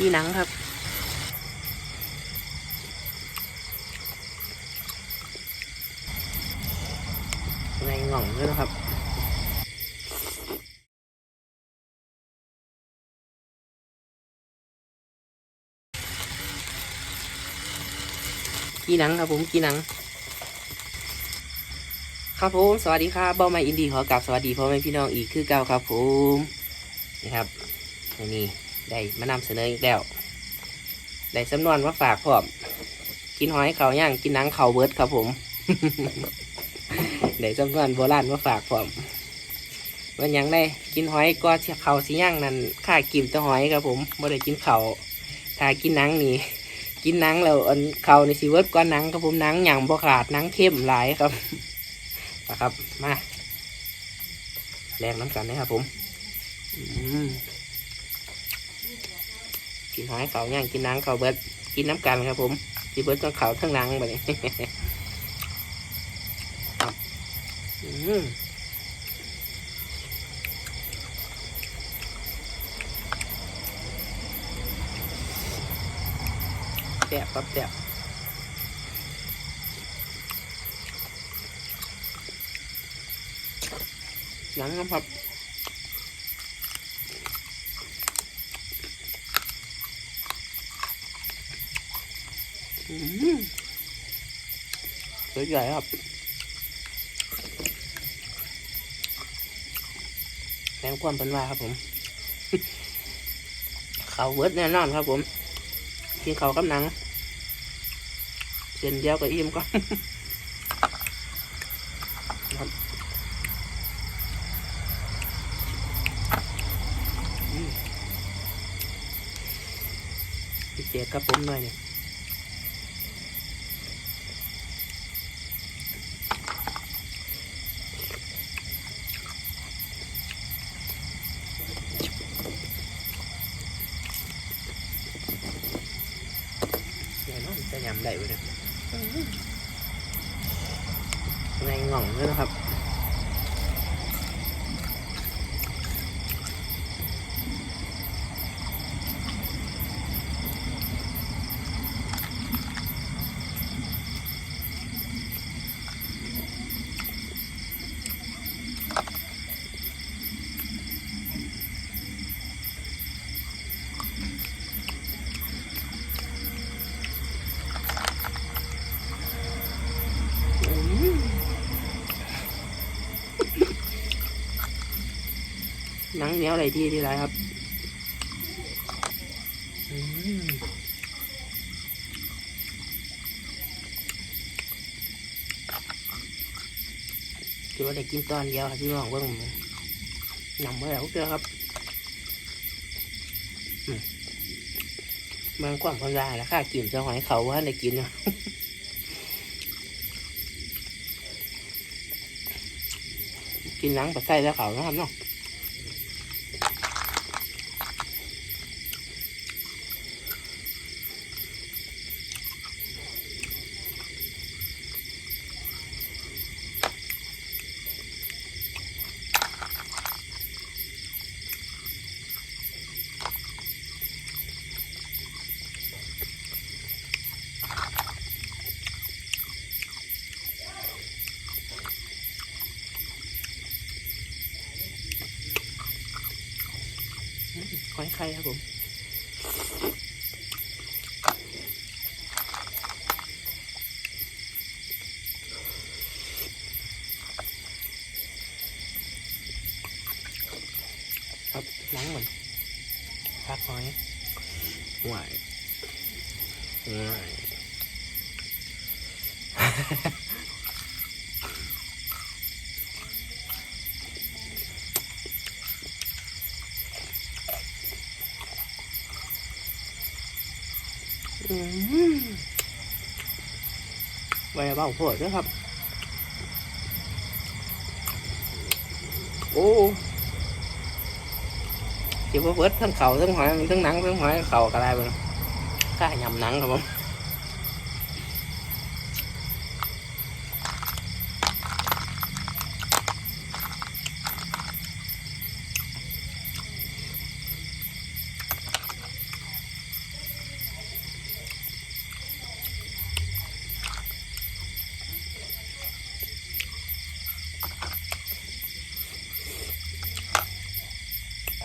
ขี้หนังครับในง่องด้วยนะครับกีหนังครับผมกีหนัง ครับผม สวัสดีครับเบ้าไม้อินดีขอกลับสวัสดีพ่อแม่พี่น้องอีกคือเก่าครับผมนี่ครับนนี้ ได้มานำเสนออีกแล้วได้สำนวนมาฝากพร้อมกินหอยเขาย่างกินนังเขาเบิร์ดครับผมได้สำนวนโบราณมาฝากพร้อมวันยังได้กินหอยก็เขาสิย่างนั่นข้ากินแตะหอยครับผมบ่ได้กินเขาถ้ากินนังนี่กินนังแล้วอันเขาในซีเวิร์ดก้อนนังครับผมนังหยังบ่ขาดนังเข้มหลายครับนะครับมาแรงน้ำกันนะครับผม อืม กินหอยเขาย่างกินนังเขาเบิดกินน้ำกันครับผมซีเบิร์ดต้องเขาทั้งนังไปเลยแซ่บครับแซ่บหนังครับ สวยใหญ่ครับแรงความเป็นว่าครับผม เขาเวิร์ดแน่นอนครับผม กินเขากับหนังเส้นเดียวกับอิ่มก็พิเศษครับผมหน่อยเนี่เดี๋ ยวน้องจะยำได้ไว้นะในง่องเลยนะครับ หนังเหนียวอะไรที่ที่ไรครับอืมคือว่าได้กินตอนเดียวครับพี่น้องเบิ่งหนำไว้แล้วเกลือครับมบางความความยาแล้วค่ากินจะหอยเขาว่าได้กินเนาะกินหนังปัดไส้แล้วเขานะครับเนาะ หอยไข่ครับผมครับหนังเหมือนพักหอยหวายหวาย อืม ไว้เบาโพดนะครับ โอ้เดี๋ยวพอเบิดทั้งเข่าทั้งหอยทั้งหนังทั้งหอยเข่าก็ได้เบ้างข้ายำหนังครับผม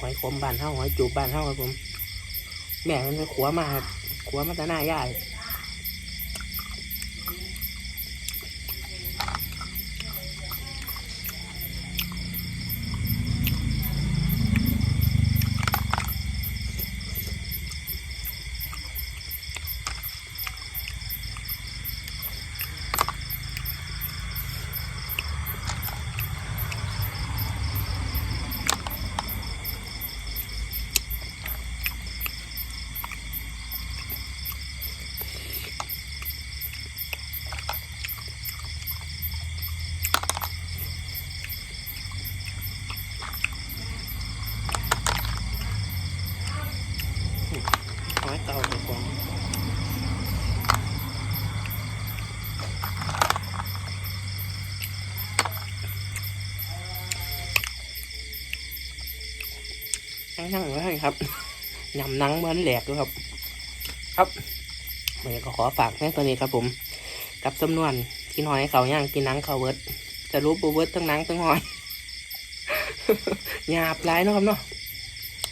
อยขมบานเท่าหอยจูบบานเท่าครับผม แม่มันไปขัวมาขัวมาตะหน้าย่าย หอยเก่าครับผมนั่งนั่งไว้ให้ครับยำนังเหมือนแหลกด้วยครับ ครับเมื่อก็ขอฝากแม่ตัวนี้ครับผม กับจำนวนกินหอยเขาย่างกินนังเขาเวิร์ดจะรู้ปูเวิร์ดทั้งนังทั้งหอยหยาบร้ายเนาะครับเนาะ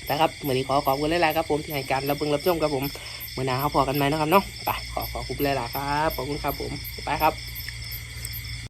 นะครับเมื่อนี้ขอขอบคุณหลายๆครับผมที่ให้การรับเบิ่งรับชมครับผมเมื่อหนาเขาพอกันไหมนะครับเนาะไปขอขอบคุณหลายๆครับขอบคุณครับผมไปครับ